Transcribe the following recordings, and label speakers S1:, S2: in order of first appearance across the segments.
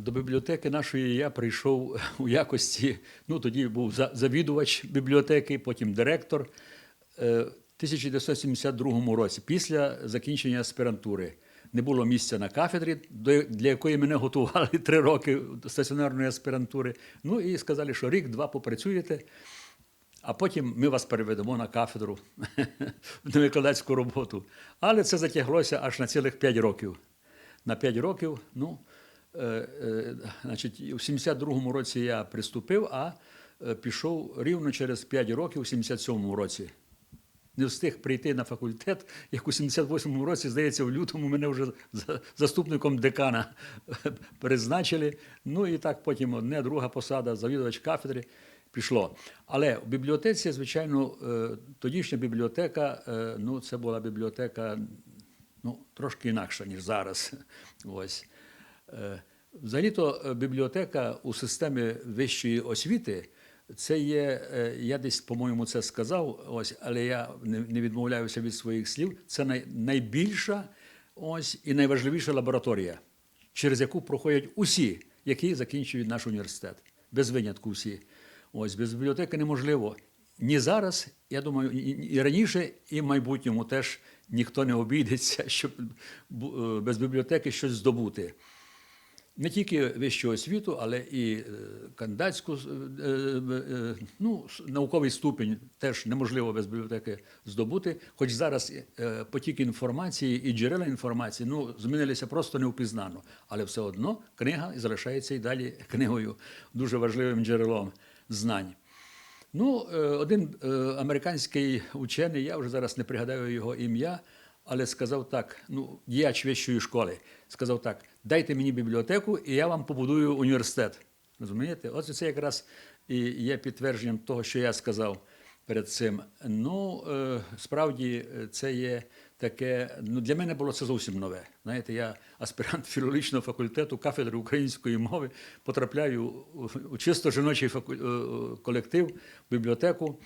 S1: до бібліотеки нашої я прийшов у якості, ну тоді був завідувач бібліотеки, потім директор. Е, В 1972 році, після закінчення аспірантури, не було місця на кафедрі, для якої мене готували три роки стаціонарної аспірантури. Ну і сказали, що рік-два попрацюєте, а потім ми вас переведемо на кафедру на викладацьку роботу. Але це затяглося аж на цілих 5 років. На 5 років, ну, значить, у 72-му році я приступив, а е, пішов рівно через 5 років, у 77-му році. Не встиг прийти на факультет, як у 78-му році, здається, в лютому мене вже за- заступником декана призначили. Ну і так потім одне, друга посада, завідувач кафедри пішло. Але в бібліотеці, звичайно, е, тодішня бібліотека, е, ну, це була бібліотека ну, трошки інакша, ніж зараз. Ось. Е, Взагалі-то е, бібліотека у системі вищої освіти. Це є, е, я десь, по-моєму, це сказав, ось, але я не, відмовляюся від своїх слів. Це най, найбільша ось, і найважливіша лабораторія, через яку проходять усі, які закінчують наш університет. Без винятку всі. Ось, без бібліотеки неможливо. Ні зараз, я думаю, і, раніше, і в майбутньому теж ніхто не обійдеться, щоб без бібліотеки щось здобути не тільки вищу освіту, але і е, кандидатську е, е, ну, науковий ступінь теж неможливо без бібліотеки здобути. Хоч зараз потік інформації і джерела інформації ну, змінилися просто невпізнано. Але все одно книга залишається і далі книгою, дуже важливим джерелом знань. Ну, один американський учений, я вже зараз не пригадаю його ім'я, але сказав так: ну, діяч вищої школи, сказав так: дайте мені бібліотеку, і я вам побудую університет. Розумієте? Оце це якраз і є підтвердженням того, що я сказав перед цим. Ну, е, справді, це є таке. Ну, для мене було це зовсім нове. Знаєте, я аспірант філологічного факультету кафедри української мови, потрапляю у, у чисто жіночий е, колектив, в бібліотеку.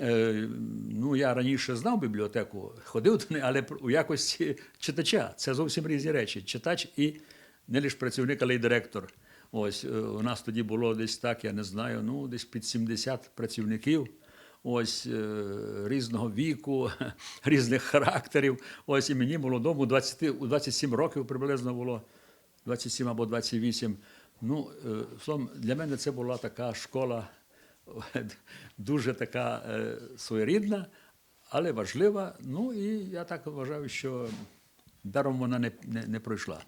S1: Е, Ну, я раніше знав бібліотеку, ходив до неї, але у якості читача. Це зовсім різні речі. Читач і не лише працівник, але й директор. Ось е, у нас тоді було десь так, я не знаю, ну десь під 70 працівників. Ось е, різного віку, різних характерів. Ось і мені молодому 20, у 27 років приблизно було 27 або 28. Ну, для мене це була така школа дуже така е, своєрідна, але важлива. Ну і я так вважаю, що даром вона не, не, не пройшла.